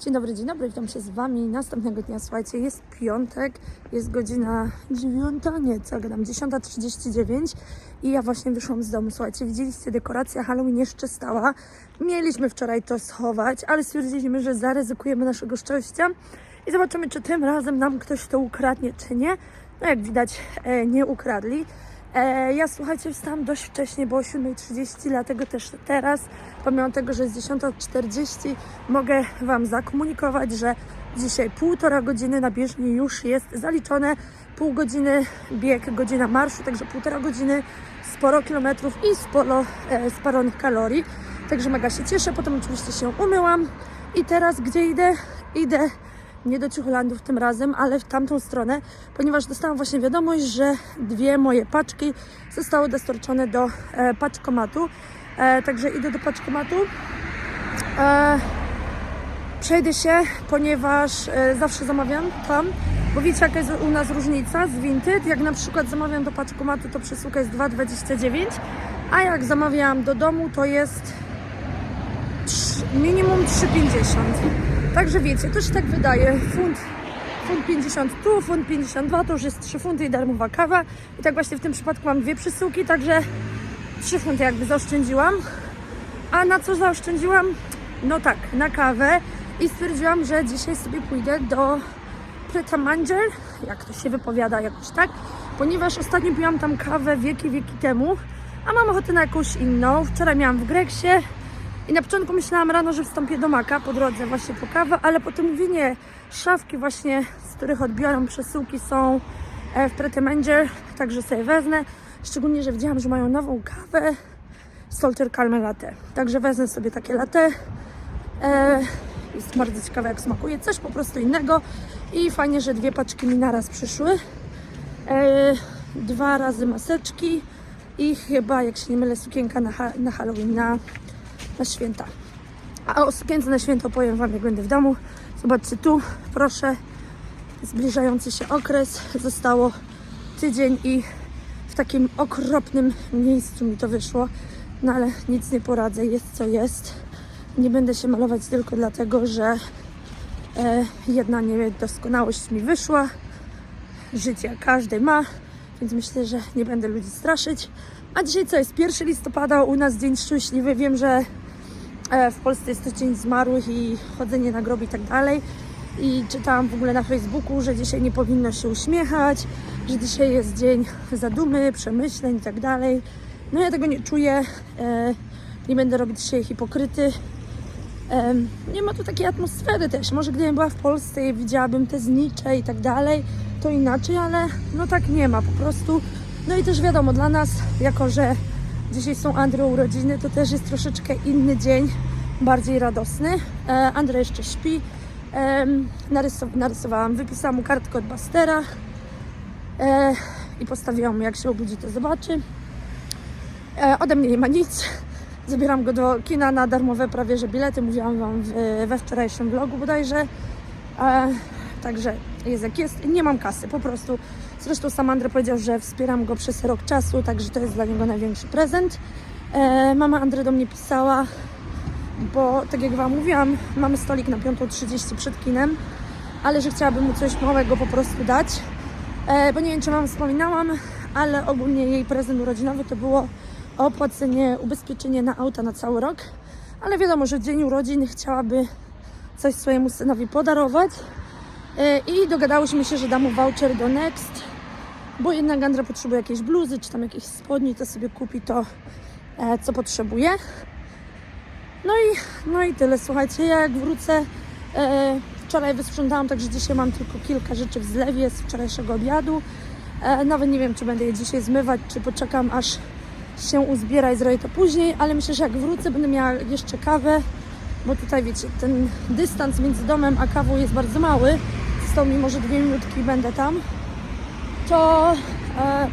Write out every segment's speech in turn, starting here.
Dzień dobry, dzień dobry, witam się z Wami następnego dnia. Słuchajcie, jest piątek, jest godzina 9, nie, co gadam, 10.39 i ja właśnie wyszłam z domu. Słuchajcie, widzieliście, dekoracja Halloween jeszcze stała. Mieliśmy wczoraj to schować, ale stwierdziliśmy, że zaryzykujemy naszego szczęścia i zobaczymy, czy tym razem nam ktoś to ukradnie, czy nie. No jak widać, e, nie ukradli. E, ja słuchajcie, wstałam dość wcześnie, bo o 7.30, dlatego też teraz, pomimo tego, że jest 10.40, mogę Wam zakomunikować, że dzisiaj półtora godziny na bieżni już jest zaliczone, pół godziny bieg, godzina marszu, także półtora godziny, sporo kilometrów i sporo e, spalonych kalorii. Także mega się cieszę, potem oczywiście się umyłam i teraz gdzie idę? Idę nie do Ciuchlandów tym razem, ale w tamtą stronę, ponieważ dostałam właśnie wiadomość, że dwie moje paczki zostały dostarczone do e, paczkomatu. E, także idę do paczkomatu. E, przejdę się, ponieważ e, zawsze zamawiam tam, bo wiecie jaka jest u nas różnica z Vinted. Jak na przykład zamawiam do paczkomatu, to przesyłka jest 2,29, a jak zamawiam do domu, to jest trz- minimum 3,50. Także wiecie, to się tak wydaje. Funt, funt 50 tu, funt 52, to już jest 3 funty i darmowa kawa. I tak właśnie w tym przypadku mam dwie przesyłki, także 3 funty jakby zaoszczędziłam. A na co zaoszczędziłam? No tak, na kawę. I stwierdziłam, że dzisiaj sobie pójdę do Preta jak to się wypowiada jakoś tak, ponieważ ostatnio piłam tam kawę wieki, wieki temu, a mam ochotę na jakąś inną. Wczoraj miałam w Greksie, i na początku myślałam rano, że wstąpię do Maka po drodze właśnie po kawę, ale potem mówię nie, szafki właśnie, z których odbieram przesyłki są e, w Pretty także sobie wezmę. Szczególnie, że widziałam, że mają nową kawę Salter Calme Latte. Także wezmę sobie takie latte. E, jest bardzo ciekawe jak smakuje, coś po prostu innego. I fajnie, że dwie paczki mi naraz przyszły. E, dwa razy maseczki i chyba, jak się nie mylę, sukienka na, na Halloween, na na święta. A o sukience na święta opowiem Wam, jak będę w domu. Zobaczcie tu, proszę, zbliżający się okres. Zostało tydzień i w takim okropnym miejscu mi to wyszło. No ale nic nie poradzę, jest co jest. Nie będę się malować tylko dlatego, że e, jedna niedoskonałość mi wyszła. Życie każdy ma, więc myślę, że nie będę ludzi straszyć. A dzisiaj co jest? 1 listopada, u nas dzień szczęśliwy. Wiem, że w Polsce jest to dzień zmarłych i chodzenie na groby i tak dalej. I czytałam w ogóle na Facebooku, że dzisiaj nie powinno się uśmiechać, że dzisiaj jest dzień zadumy, przemyśleń i tak dalej. No ja tego nie czuję. E, nie będę robić się hipokryty. Em, nie ma tu takiej atmosfery też. Może gdybym była w Polsce i widziałabym te znicze i tak dalej, to inaczej, ale no tak nie ma po prostu. No i też wiadomo, dla nas, jako że dzisiaj są Andrew urodziny, to też jest troszeczkę inny dzień, bardziej radosny. E, Andrzej jeszcze śpi. Narysowałam, wypisałam mu kartkę od Bastera e, i postawiłam mu, jak się obudzi, to zobaczy. E, ode mnie nie ma nic. Zabieram go do kina na darmowe prawie że bilety. Mówiłam Wam w, we wczorajszym vlogu bodajże. E, także jest jak jest. Nie mam kasy, po prostu. Zresztą sam Andrzej powiedział, że wspieram go przez rok czasu, także to jest dla niego największy prezent. E, mama Andrzej do mnie pisała, bo tak jak Wam mówiłam, mamy stolik na 5.30 przed kinem, ale że chciałabym mu coś małego po prostu dać. E, bo nie wiem, czy Wam wspominałam, ale ogólnie jej prezent urodzinowy to było opłacenie, ubezpieczenie na auta na cały rok. Ale wiadomo, że w dzień urodzin chciałaby coś swojemu synowi podarować. E, I dogadałyśmy się, że dam mu voucher do Next, bo jednak Andra potrzebuje jakiejś bluzy, czy tam jakiejś spodni, to sobie kupi to, e, co potrzebuje. No i, no i tyle, słuchajcie, ja jak wrócę, e, wczoraj wysprzątałam, także dzisiaj mam tylko kilka rzeczy w zlewie z wczorajszego obiadu. E, nawet nie wiem, czy będę je dzisiaj zmywać, czy poczekam, aż się uzbiera i zrobię to później, ale myślę, że jak wrócę, będę miała jeszcze kawę, bo tutaj wiecie, ten dystans między domem a kawą jest bardzo mały. Zostało mi może dwie minutki będę tam. To e,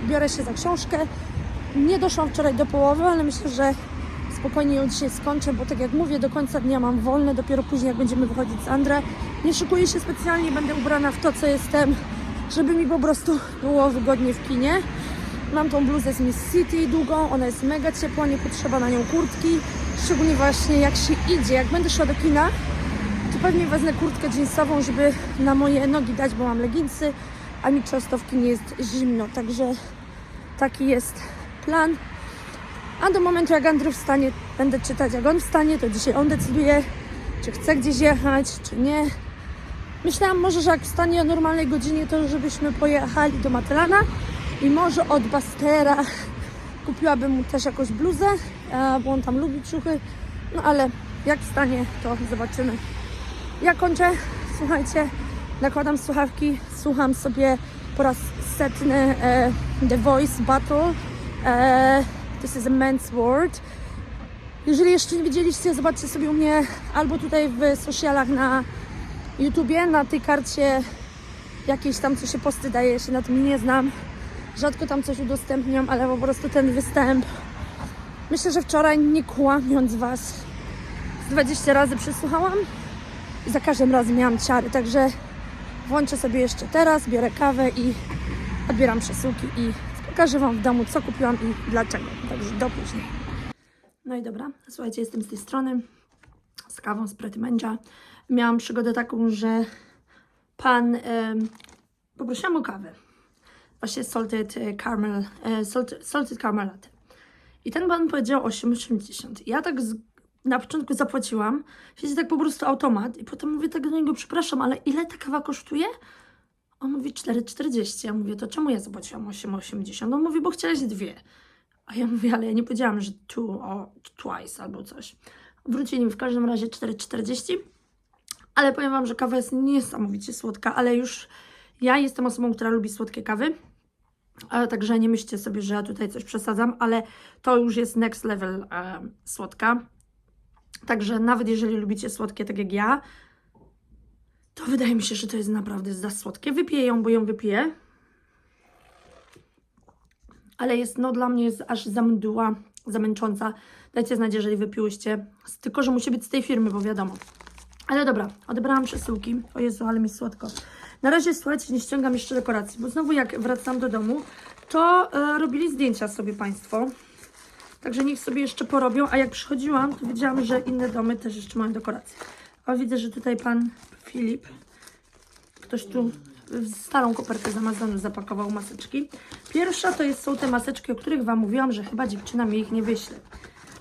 biorę się za książkę. Nie doszłam wczoraj do połowy, ale myślę, że spokojnie ją dzisiaj skończę, bo tak jak mówię, do końca dnia mam wolne, dopiero później jak będziemy wychodzić z Andrę. Nie szykuję się specjalnie, będę ubrana w to, co jestem, żeby mi po prostu było wygodnie w kinie. Mam tą bluzę z Miss City długą, ona jest mega ciepła, nie potrzeba na nią kurtki. Szczególnie właśnie jak się idzie, jak będę szła do kina, to pewnie wezmę kurtkę jeansową, żeby na moje nogi dać, bo mam leginsy, a mi czostowki nie jest zimno, także taki jest plan. A do momentu jak Andrew wstanie, będę czytać jak on wstanie, to dzisiaj on decyduje, czy chce gdzieś jechać, czy nie. Myślałam może, że jak wstanie o normalnej godzinie, to żebyśmy pojechali do Matelana i może od Bastera kupiłabym mu też jakąś bluzę, e, bo on tam lubi ciuchy. No ale jak wstanie, to zobaczymy. Ja kończę, słuchajcie, nakładam słuchawki, słucham sobie po raz setny e, The Voice Battle. E, this is a man's word. Jeżeli jeszcze nie widzieliście, zobaczcie sobie u mnie albo tutaj w socialach na YouTubie, na tej karcie jakieś tam, co się posty daje, się na tym nie znam. Rzadko tam coś udostępniam, ale po prostu ten występ. Myślę, że wczoraj nie kłamiąc Was, z 20 razy przesłuchałam i za każdym razem miałam ciary, także włączę sobie jeszcze teraz, biorę kawę i odbieram przesyłki i pokażę Wam w domu, co kupiłam i dlaczego. Także do później. No i dobra, słuchajcie, jestem z tej strony z kawą z Pretty Mędzia. Miałam przygodę taką, że pan em, poprosiłam o kawę. Właśnie salted e, caramel, e, salted, salted caramel latte. I ten pan powiedział 8,80. Ja tak z, na początku zapłaciłam, siedzi tak po prostu automat i potem mówię tak do niego, przepraszam, ale ile ta kawa kosztuje? On mówi 4,40. Ja mówię, to czemu ja zapłaciłam 8,80? On mówi, bo chciałaś dwie. A ja mówię, ale ja nie powiedziałam, że two or twice albo coś. Wrócili mi w każdym razie 4,40. Ale powiem Wam, że kawa jest niesamowicie słodka, ale już ja jestem osobą, która lubi słodkie kawy. Także nie myślcie sobie, że ja tutaj coś przesadzam, ale to już jest next level e, słodka. Także nawet jeżeli lubicie słodkie, tak jak ja, to wydaje mi się, że to jest naprawdę za słodkie. Wypiję ją, bo ją wypiję. Ale jest, no dla mnie jest aż za mdła, zamęcząca. Dajcie znać, jeżeli wypiłyście. Tylko, że musi być z tej firmy, bo wiadomo. Ale dobra, odebrałam przesyłki. O Jezu, ale mi słodko. Na razie, słuchajcie, nie ściągam jeszcze dekoracji, bo znowu jak wracam do domu, to e, robili zdjęcia sobie Państwo. Także niech sobie jeszcze porobią, a jak przychodziłam, to widziałam, że inne domy też jeszcze mają dekoracje. O, widzę, że tutaj Pan Filip, ktoś tu starą kopertę z zapakował maseczki. Pierwsza to jest, są te maseczki, o których Wam mówiłam, że chyba dziewczyna mi ich nie wyśle.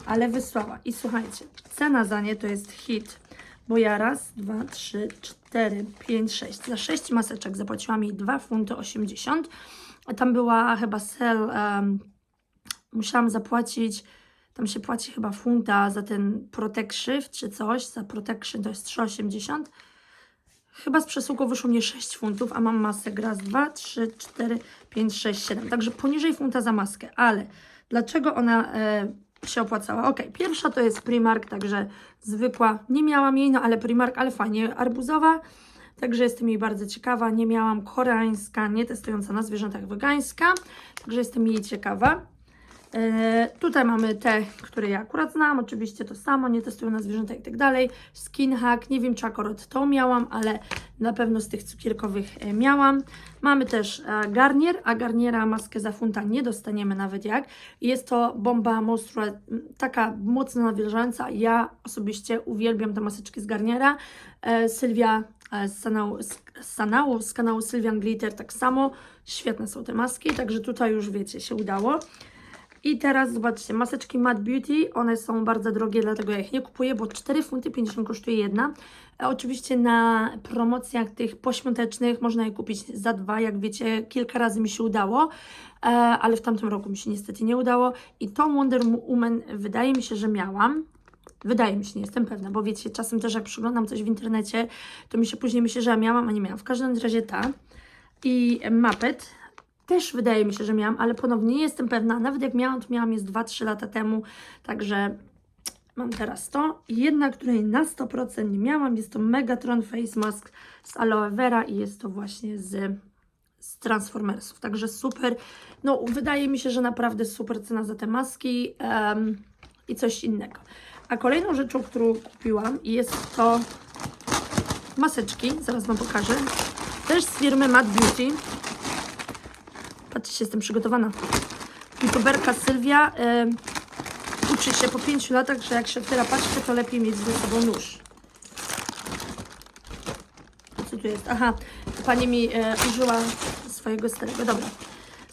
Ale wysłała. I słuchajcie, cena za nie to jest hit. Bo ja raz, dwa, trzy, cztery, pięć, sześć. Za sześć maseczek zapłaciłam jej 2 funty 80. A Tam była chyba sell, em, musiałam zapłacić, tam się płaci chyba funta za ten Protect Shift czy coś, za Protection to jest 3,80. Chyba z przesyłką wyszło mnie 6 funtów, a mam masę raz, dwa, trzy, cztery, pięć, sześć, siedem. Także poniżej funta za maskę, ale dlaczego ona e, się opłacała? Ok, pierwsza to jest Primark, także zwykła. Nie miałam jej, no ale Primark, ale fajnie, arbuzowa. Także jestem jej bardzo ciekawa. Nie miałam koreańska, nie testująca na zwierzętach wegańska. Także jestem jej ciekawa. E, tutaj mamy te, które ja akurat znam, oczywiście to samo, nie testują na zwierzęta i tak dalej. Skin Hack, nie wiem czy akurat to miałam, ale na pewno z tych cukierkowych e, miałam. Mamy też e, Garnier, a Garniera maskę za funta nie dostaniemy nawet jak. Jest to bomba Mostra, taka mocno nawilżająca. Ja osobiście uwielbiam te maseczki z Garniera. Sylwia z kanału, z kanału, z kanału Sylwian Glitter tak samo. Świetne są te maski, także tutaj już wiecie, się udało. I teraz zobaczcie, maseczki Matte Beauty, one są bardzo drogie, dlatego ja ich nie kupuję, bo 4 funty 50 kosztuje jedna. E, oczywiście na promocjach tych poświątecznych można je kupić za dwa, jak wiecie, kilka razy mi się udało, e, ale w tamtym roku mi się niestety nie udało. I tą Wonder Woman wydaje mi się, że miałam. Wydaje mi się, nie jestem pewna, bo wiecie, czasem też jak przyglądam coś w internecie, to mi się później myśli, że ja miałam, a nie miałam. W każdym razie ta. I Muppet, też wydaje mi się, że miałam, ale ponownie nie jestem pewna. Nawet jak miałam, to miałam jest 2-3 lata temu, także mam teraz to. Jedna, której na 100% nie miałam, jest to Megatron Face Mask z aloe vera i jest to właśnie z, z Transformersów. Także super. No, wydaje mi się, że naprawdę super cena za te maski em, i coś innego. A kolejną rzeczą, którą kupiłam jest to maseczki. Zaraz Wam pokażę. Też z firmy Matte Beauty. Patrzcie, jestem przygotowana. YouTuberka Sylwia em, uczy się po 5 latach, że jak się otwiera paczkę, to lepiej mieć ze sobą nóż. co tu jest? Aha, pani mi e, użyła swojego starego. Dobra.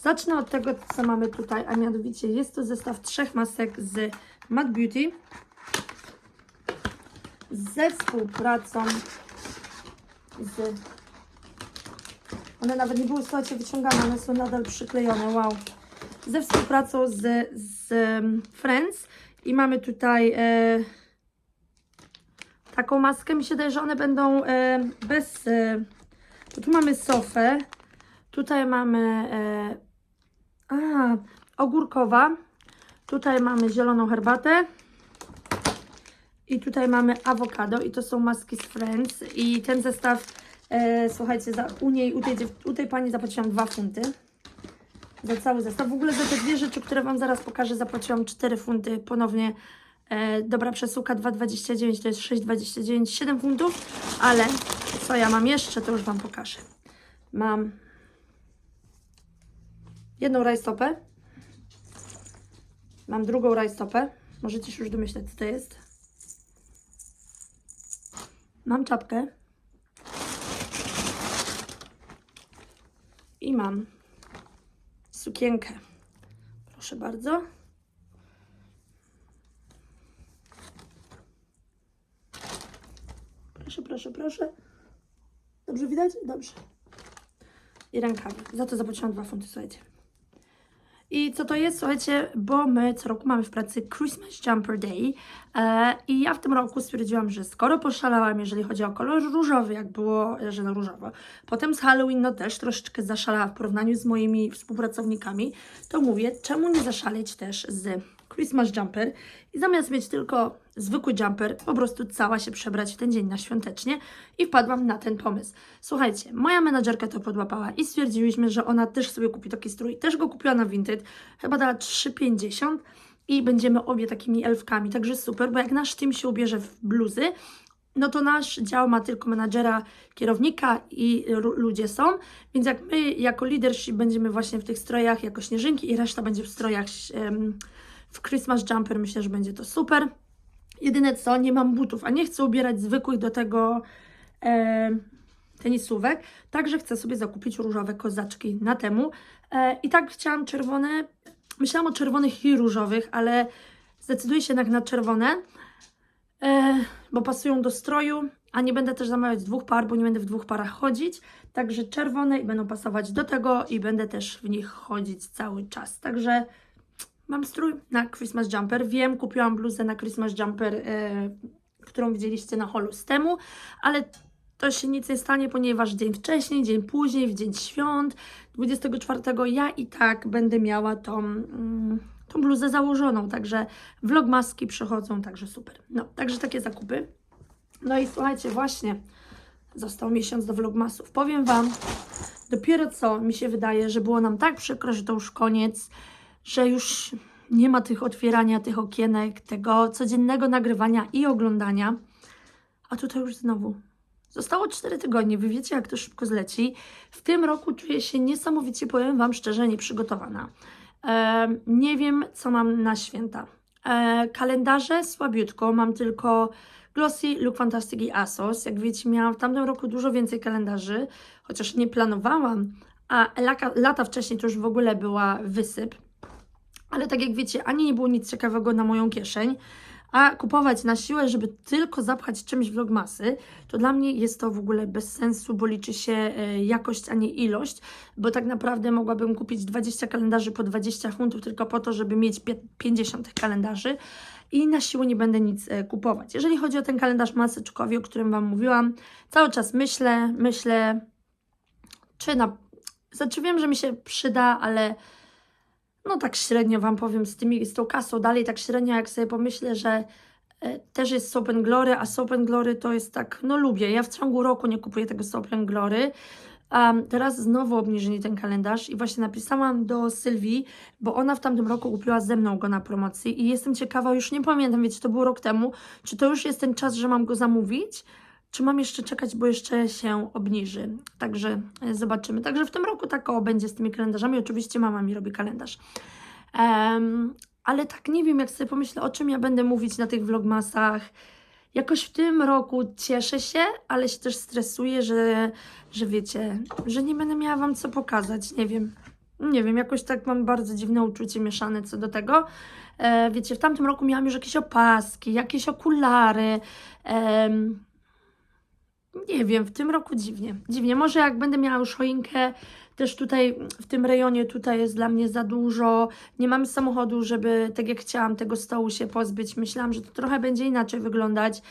Zacznę od tego, co mamy tutaj, a mianowicie jest to zestaw trzech masek z Matte Beauty ze współpracą z... One nawet nie były, słuchajcie, wyciągane, one są nadal przyklejone, wow. Ze współpracą z, z Friends i mamy tutaj e, taką maskę, mi się wydaje, że one będą e, bez... E, tu mamy sofę, tutaj mamy... E, a, ogórkowa, tutaj mamy zieloną herbatę, i tutaj mamy awokado i to są maski z Friends i ten zestaw, e, słuchajcie, za, u niej, u tej, u tej pani zapłaciłam 2 funty za cały zestaw. W ogóle za te dwie rzeczy, które Wam zaraz pokażę, zapłaciłam 4 funty ponownie. E, dobra przesuka 2,29 to jest 6,29, 7 funtów, ale co ja mam jeszcze, to już Wam pokażę. Mam jedną rajstopę, mam drugą rajstopę, możecie się już domyśleć, co to jest. Mam czapkę. I mam sukienkę. Proszę bardzo. Proszę, proszę, proszę. Dobrze widać? Dobrze. I rękawy. Za to zapłaciłam 2 funty, słuchajcie. I co to jest? Słuchajcie, bo my co roku mamy w pracy Christmas Jumper Day e, i ja w tym roku stwierdziłam, że skoro poszalałam, jeżeli chodzi o kolor różowy, jak było, że no różowo, potem z Halloween no też troszeczkę zaszalała w porównaniu z moimi współpracownikami, to mówię, czemu nie zaszaleć też z Christmas Jumper i zamiast mieć tylko zwykły jumper, po prostu cała się przebrać w ten dzień na świątecznie i wpadłam na ten pomysł. Słuchajcie, moja menadżerka to podłapała i stwierdziliśmy, że ona też sobie kupi taki strój, też go kupiła na Vinted, chyba dała 3,50 i będziemy obie takimi elfkami, także super, bo jak nasz team się ubierze w bluzy, no to nasz dział ma tylko menadżera, kierownika i ludzie są, więc jak my jako leadership będziemy właśnie w tych strojach jako śnieżynki i reszta będzie w strojach w Christmas jumper, myślę, że będzie to super. Jedyne co, nie mam butów, a nie chcę ubierać zwykłych do tego e, tenisówek, także chcę sobie zakupić różowe kozaczki na temu. E, I tak chciałam czerwone, myślałam o czerwonych i różowych, ale zdecyduję się jednak na czerwone, e, bo pasują do stroju, a nie będę też zamawiać dwóch par, bo nie będę w dwóch parach chodzić. Także czerwone i będą pasować do tego i będę też w nich chodzić cały czas. Także mam strój na Christmas jumper. Wiem, kupiłam bluzę na Christmas jumper, e, którą widzieliście na holu z temu, ale to się nic nie stanie, ponieważ dzień wcześniej, dzień później, w dzień świąt, 24 ja i tak będę miała tą, mm, tą bluzę założoną, także vlogmaski przychodzą, także super. No, także takie zakupy. No i słuchajcie, właśnie został miesiąc do vlogmasów. Powiem Wam, dopiero co mi się wydaje, że było nam tak przykro, że to już koniec, że już nie ma tych otwierania tych okienek, tego codziennego nagrywania i oglądania. A tutaj już znowu. Zostało 4 tygodnie, wy wiecie jak to szybko zleci. W tym roku czuję się niesamowicie, powiem Wam szczerze, nieprzygotowana. Em, nie wiem, co mam na święta. E, kalendarze słabiutko, mam tylko Glossy, Look Fantastic i ASOS. Jak wiecie, miałam w tamtym roku dużo więcej kalendarzy, chociaż nie planowałam, a lata wcześniej to już w ogóle była wysyp. Ale tak jak wiecie, ani nie było nic ciekawego na moją kieszeń, a kupować na siłę, żeby tylko zapchać czymś vlogmasy, to dla mnie jest to w ogóle bez sensu, bo liczy się e, jakość, a nie ilość, bo tak naprawdę mogłabym kupić 20 kalendarzy po 20 funtów tylko po to, żeby mieć pie- 50 tych kalendarzy i na siłę nie będę nic e, kupować. Jeżeli chodzi o ten kalendarz maseczkowy, o którym Wam mówiłam, cały czas myślę, myślę, czy na... Znaczy wiem, że mi się przyda, ale no tak średnio Wam powiem z, tymi, z tą kasą dalej, tak średnio jak sobie pomyślę, że e, też jest Soap Glory, a Soap Glory to jest tak, no lubię, ja w ciągu roku nie kupuję tego Soap Glory, Um, teraz znowu obniżyli ten kalendarz i właśnie napisałam do Sylwii, bo ona w tamtym roku kupiła ze mną go na promocji i jestem ciekawa, już nie pamiętam, wiecie, to było rok temu, czy to już jest ten czas, że mam go zamówić, czy mam jeszcze czekać, bo jeszcze się obniży. Także e, zobaczymy. Także w tym roku tak o będzie z tymi kalendarzami. Oczywiście mama mi robi kalendarz. Em, ale tak nie wiem, jak sobie pomyślę, o czym ja będę mówić na tych vlogmasach. jakoś w tym roku cieszę się, ale się też stresuję, że, że wiecie, że nie będę miała Wam co pokazać. Nie wiem. Nie wiem, jakoś tak mam bardzo dziwne uczucie mieszane co do tego. E, wiecie, w tamtym roku miałam już jakieś opaski, jakieś okulary. em, nie wiem, w tym roku dziwnie. Dziwnie. Może jak będę miała już choinkę, też tutaj w tym rejonie tutaj jest dla mnie za dużo. Nie mamy samochodu, żeby tak jak chciałam tego stołu się pozbyć. Myślałam, że to trochę będzie inaczej wyglądać.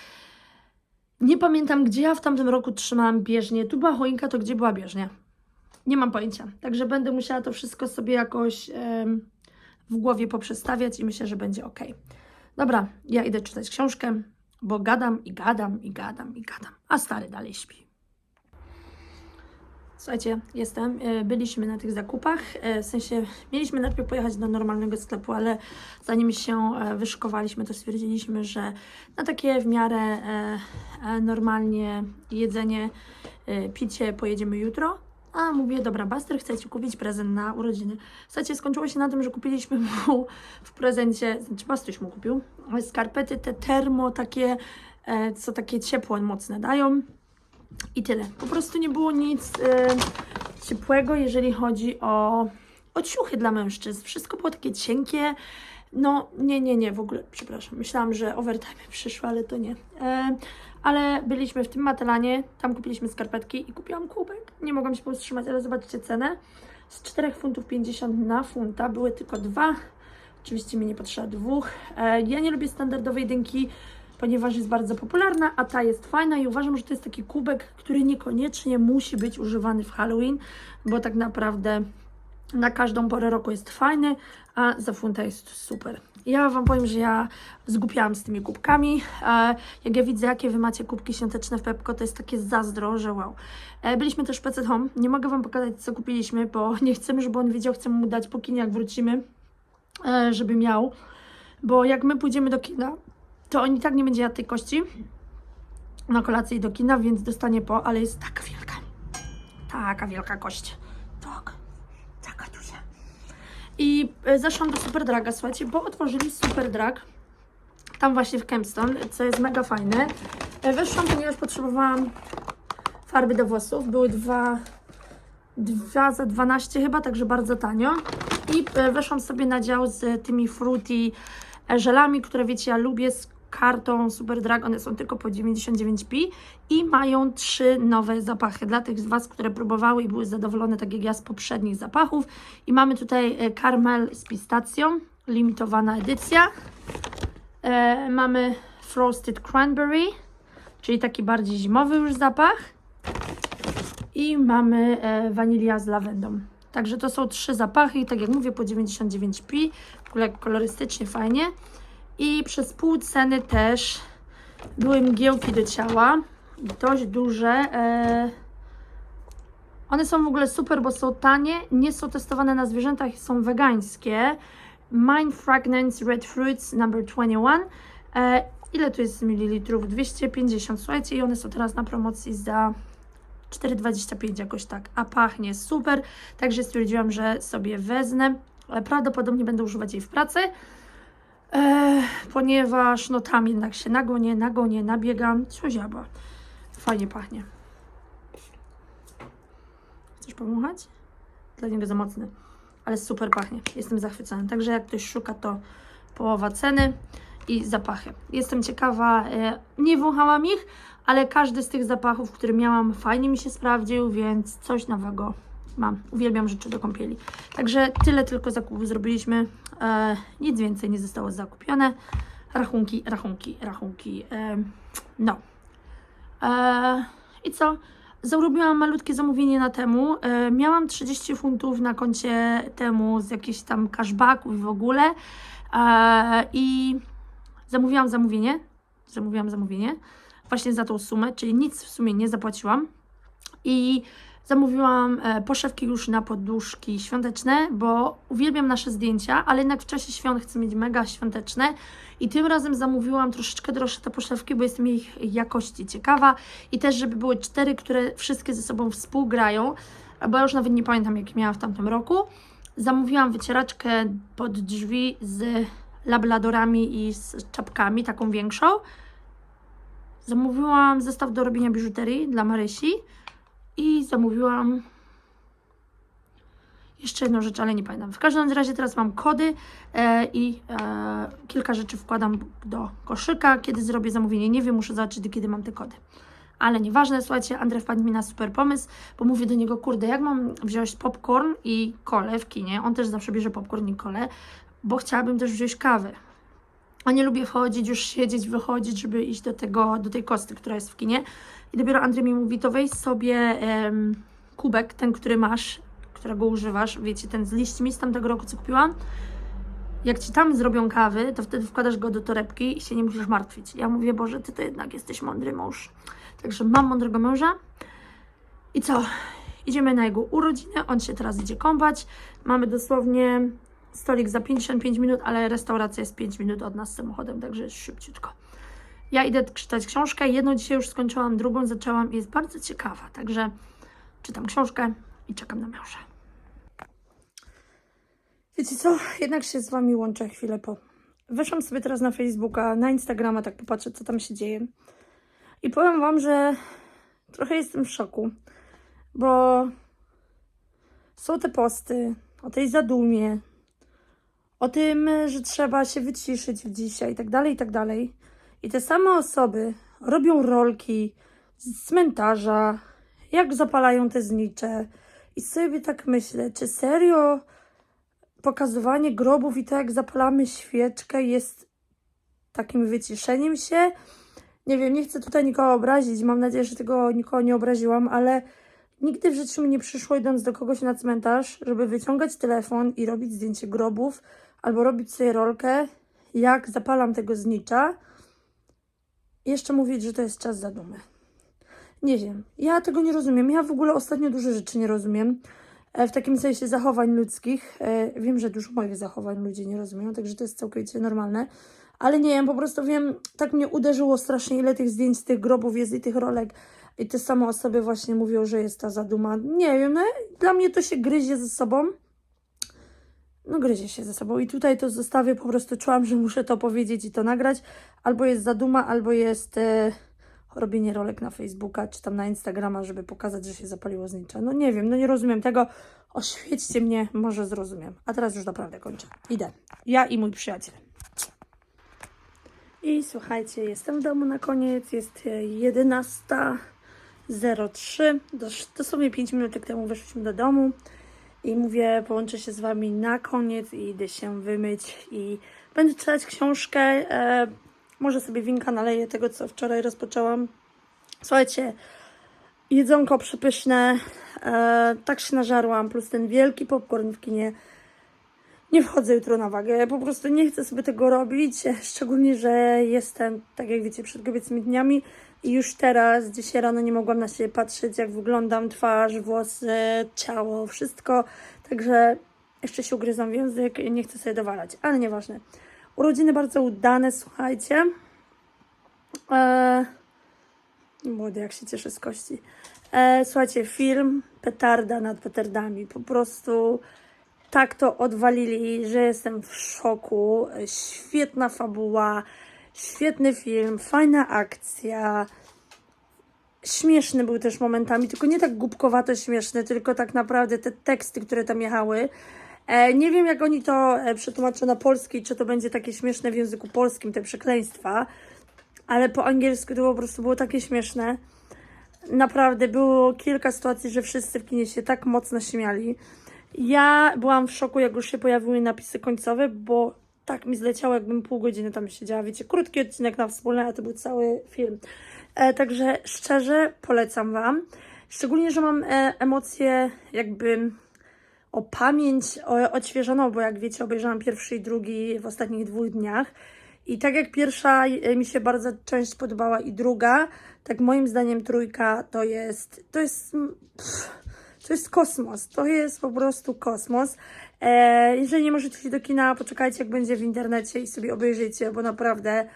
Nie pamiętam, gdzie ja w tamtym roku trzymałam bieżnię. Tu była choinka, to gdzie była bieżnia? Nie mam pojęcia. Także będę musiała to wszystko sobie jakoś w głowie poprzestawiać i myślę, że będzie ok. Dobra, ja idę czytać książkę, bo gadam i gadam i gadam i gadam, a stary dalej śpi. Słuchajcie, jestem. e, Byliśmy na tych zakupach. e, W sensie mieliśmy najpierw pojechać do normalnego sklepu, ale zanim się e, wyszykowaliśmy, to stwierdziliśmy, że na takie w miarę normalnie jedzenie, picie pojedziemy jutro. A mówię, dobra, Buster chce Ci kupić prezent na urodziny. Słuchajcie, skończyło się na tym, że kupiliśmy mu w prezencie, znaczy Bastuś mu kupił, skarpety te termo, takie, e, co takie ciepło mocne dają. I tyle. Po prostu nie było nic e, ciepłego, jeżeli chodzi o, o dla mężczyzn. Wszystko było takie cienkie. No, nie, nie, nie, w ogóle, przepraszam. Myślałam, że overtime przyszło, ale to nie. E, ale byliśmy w tym Matelanie, tam kupiliśmy skarpetki i kupiłam kubek. Nie mogłam się powstrzymać, ale zobaczcie cenę. Z 4 funtów 50 na funta były tylko dwa. Oczywiście mi nie potrzeba dwóch. E, ja nie lubię standardowej dynki, ponieważ jest bardzo popularna, a ta jest fajna i uważam, że to jest taki kubek, który niekoniecznie musi być używany w Halloween, bo tak naprawdę na każdą porę roku jest fajny, a za funta jest super. Ja Wam powiem, że ja zgupiałam z tymi kubkami. E, jak ja widzę, jakie Wy macie kubki świąteczne w Pepko, to jest takie zazdro, że wow. E, byliśmy też w PC Home. Nie mogę Wam pokazać, co kupiliśmy, bo nie chcemy, żeby on wiedział, chcemy mu dać po kinie, jak wrócimy, e, żeby miał. Bo jak my pójdziemy do kina, to on i tak nie będzie jadł tej kości na kolację i do kina, więc dostanie po, ale jest taka wielka. Taka wielka kość. I e, zeszłam do Superdraga, słuchajcie, bo otworzyli Superdrag tam właśnie w Kempston, co jest mega fajne. E, Weszłam, ponieważ potrzebowałam farby do włosów. Były dwa, dwa za 12 chyba, także bardzo tanio. I e, weszłam sobie na dział z tymi fruity żelami, które wiecie, ja lubię z kartą Superdrag. One są tylko po 99p i mają trzy nowe zapachy. Dla tych z Was, które próbowały i były zadowolone, tak jak ja, z poprzednich zapachów. I mamy tutaj e, karmel z pistacją, limitowana edycja. E, mamy Frosted Cranberry, czyli taki bardziej zimowy już zapach. I mamy e, wanilia z lawendą. Także to są trzy zapachy tak jak mówię po 99p, w ogóle kolorystycznie fajnie. I przez pół ceny też były mgiełki do ciała, dość duże. E, one są w ogóle super, bo są tanie, nie są testowane na zwierzętach są wegańskie. Mind Fragrance Red Fruits number 21. E, ile tu jest mililitrów? 250. Słuchajcie, i one są teraz na promocji za 4,25 jakoś tak, a pachnie super. Także stwierdziłam, że sobie wezmę. Prawdopodobnie będę używać jej w pracy, e, ponieważ no tam jednak się nagonię, nagonię, nabiegam. Ciuziaba. Fajnie pachnie. Chcesz pomachać? Dla niego za mocny, ale super pachnie. Jestem zachwycona. Także jak ktoś szuka, to połowa ceny i zapachy. Jestem ciekawa, e, nie wąchałam ich, ale każdy z tych zapachów, który miałam, fajnie mi się sprawdził, więc coś nowego mam. Uwielbiam rzeczy do kąpieli. Także tyle tylko zakupów zrobiliśmy. E, nic więcej nie zostało zakupione. Rachunki, rachunki, rachunki. E, no. E, I co? Zrobiłam malutkie zamówienie na temu. E, miałam 30 funtów na koncie temu z jakichś tam cashbacków w ogóle. E, I zamówiłam zamówienie. Zamówiłam zamówienie właśnie za tą sumę, czyli nic w sumie nie zapłaciłam. I zamówiłam e, poszewki już na poduszki świąteczne, bo uwielbiam nasze zdjęcia, ale jednak w czasie świąt chcę mieć mega świąteczne. I tym razem zamówiłam troszeczkę droższe te poszewki, bo jestem ich jakości ciekawa. I też, żeby były cztery, które wszystkie ze sobą współgrają, bo ja już nawet nie pamiętam, jakie miałam w tamtym roku. Zamówiłam wycieraczkę pod drzwi z labladorami i z czapkami, taką większą. Zamówiłam zestaw do robienia biżuterii dla Marysi i zamówiłam jeszcze jedną rzecz, ale nie pamiętam. W każdym razie teraz mam kody e, i e, kilka rzeczy wkładam do koszyka, kiedy zrobię zamówienie. Nie wiem, muszę zobaczyć, kiedy mam te kody. Ale nieważne, słuchajcie, Andrzej wpadł mi na super pomysł, bo mówię do niego, kurde, jak mam wziąć popcorn i kolę w kinie? On też zawsze bierze popcorn i kolę, bo chciałabym też wziąć kawę. A nie lubię wchodzić, już siedzieć, wychodzić, żeby iść do tego, do tej kosty, która jest w kinie. I dopiero Andrzej mi mówi, to weź sobie em, kubek, ten, który masz, którego używasz, wiecie, ten z liśćmi z tamtego roku, co kupiłam. Jak ci tam zrobią kawy, to wtedy wkładasz go do torebki i się nie musisz martwić. Ja mówię, Boże, ty to jednak jesteś mądry mąż. Także mam mądrego męża. I co? Idziemy na jego urodziny. On się teraz idzie kąpać. Mamy dosłownie stolik za 55 minut, ale restauracja jest 5 minut od nas samochodem, także jest szybciutko. Ja idę czytać książkę. Jedną dzisiaj już skończyłam, drugą zaczęłam i jest bardzo ciekawa. Także czytam książkę i czekam na męża. Wiecie co? Jednak się z Wami łączę chwilę po. Weszłam sobie teraz na Facebooka, na Instagrama, tak popatrzę, co tam się dzieje. I powiem Wam, że trochę jestem w szoku, bo są te posty o tej zadumie, o tym, że trzeba się wyciszyć w dzisiaj i tak dalej, i tak dalej. I te same osoby robią rolki z cmentarza, jak zapalają te znicze. I sobie tak myślę, czy serio pokazywanie grobów i to, jak zapalamy świeczkę, jest takim wyciszeniem się? Nie wiem, nie chcę tutaj nikogo obrazić. Mam nadzieję, że tego nikogo nie obraziłam, ale nigdy w życiu mi nie przyszło, idąc do kogoś na cmentarz, żeby wyciągać telefon i robić zdjęcie grobów albo robić sobie rolkę, jak zapalam tego znicza. Jeszcze mówić, że to jest czas zadumy. Nie wiem. Ja tego nie rozumiem. Ja w ogóle ostatnio dużo rzeczy nie rozumiem. E, W takim sensie zachowań ludzkich. E, Wiem, że dużo moich zachowań ludzie nie rozumieją, także to jest całkowicie normalne. Ale nie wiem, po prostu wiem, tak mnie uderzyło strasznie, ile tych zdjęć z tych grobów jest i tych rolek. I te same osoby właśnie mówią, że jest ta zaduma. Nie wiem, no, dla mnie to się gryzie ze sobą. No gryzie się ze sobą. I tutaj to zostawię, po prostu czułam, że muszę to powiedzieć i to nagrać. Albo jest zaduma, albo jest e, robienie rolek na Facebooka, czy tam na Instagrama, żeby pokazać, że się zapaliło znicza. No nie wiem, no nie rozumiem tego. Oświećcie mnie, może zrozumiem. A teraz już naprawdę kończę. Idę. Ja i mój przyjaciel. I słuchajcie, jestem w domu na koniec. Jest e, 11.03. Dos- Dosłownie 5 minut temu weszliśmy do domu. I mówię, połączę się z Wami na koniec i idę się wymyć i będę czytać książkę. E, może sobie winka naleję tego, co wczoraj rozpoczęłam. Słuchajcie, jedzonko przepyszne. E, tak się nażarłam, plus ten wielki popcorn w kinie. Nie wchodzę jutro na wagę, po prostu nie chcę sobie tego robić, szczególnie, że jestem, tak jak wiecie, przed kobiecymi dniami i już teraz, dzisiaj rano nie mogłam na siebie patrzeć, jak wyglądam, twarz, włosy, ciało, wszystko, także jeszcze się ugryzam w język i nie chcę sobie dowalać, ale nieważne. Urodziny bardzo udane, słuchajcie. Eee, młody, jak się cieszę z kości. E, słuchajcie, film Petarda nad petardami, po prostu tak to odwalili, że jestem w szoku. Świetna fabuła, świetny film, fajna akcja. Śmieszny był też momentami, tylko nie tak głupkowato śmieszny, tylko tak naprawdę te teksty, które tam jechały. E, nie wiem, jak oni to e, przetłumaczą na polski, czy to będzie takie śmieszne w języku polskim, te przekleństwa, ale po angielsku to po prostu było takie śmieszne. Naprawdę było kilka sytuacji, że wszyscy w kinie się tak mocno śmiali. Ja byłam w szoku, jak już się pojawiły napisy końcowe, bo tak mi zleciało, jakbym pół godziny tam siedziała. Wiecie, krótki odcinek na wspólne, a to był cały film. E, także szczerze polecam Wam. Szczególnie, że mam e, emocje jakby o pamięć o, odświeżoną, bo jak wiecie, obejrzałam pierwszy i drugi w ostatnich dwóch dniach. I tak jak pierwsza e, mi się bardzo część podobała i druga, tak moim zdaniem trójka to jest, to jest, mm, pff, to jest kosmos. To jest po prostu kosmos. E, jeżeli nie możecie iść do kina, poczekajcie jak będzie w internecie i sobie obejrzyjcie, bo naprawdę,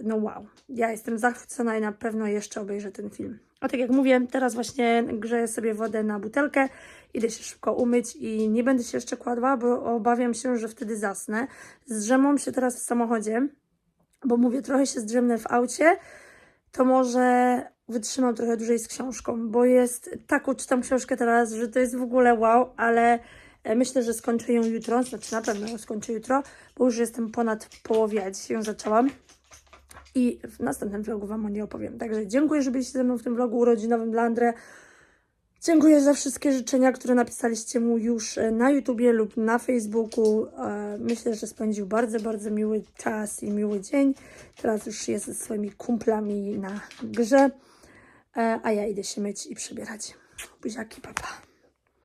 no wow. Ja jestem zachwycona i na pewno jeszcze obejrzę ten film. A tak jak mówię, teraz właśnie grzeję sobie wodę na butelkę, idę się szybko umyć i nie będę się jeszcze kładła, bo obawiam się, że wtedy zasnę. Zdrzemłam się teraz w samochodzie, bo mówię, trochę się zdrzemnę w aucie, to może wytrzymam trochę dłużej z książką, bo jest taką czytam książkę teraz, że to jest w ogóle wow, ale e, myślę, że skończę ją jutro, znaczy na pewno ją skończę jutro, bo już jestem ponad połowie, a dzisiaj ją zaczęłam. I w następnym vlogu Wam o niej opowiem. Także dziękuję, że byliście ze mną w tym vlogu urodzinowym dla Andre. Dziękuję za wszystkie życzenia, które napisaliście mu już e, na YouTubie lub na Facebooku. E, Myślę, że spędził bardzo, bardzo miły czas i miły dzień. Teraz już jest ze swoimi kumplami na grze, a ja idę się myć i przebierać. Buziaki, papa.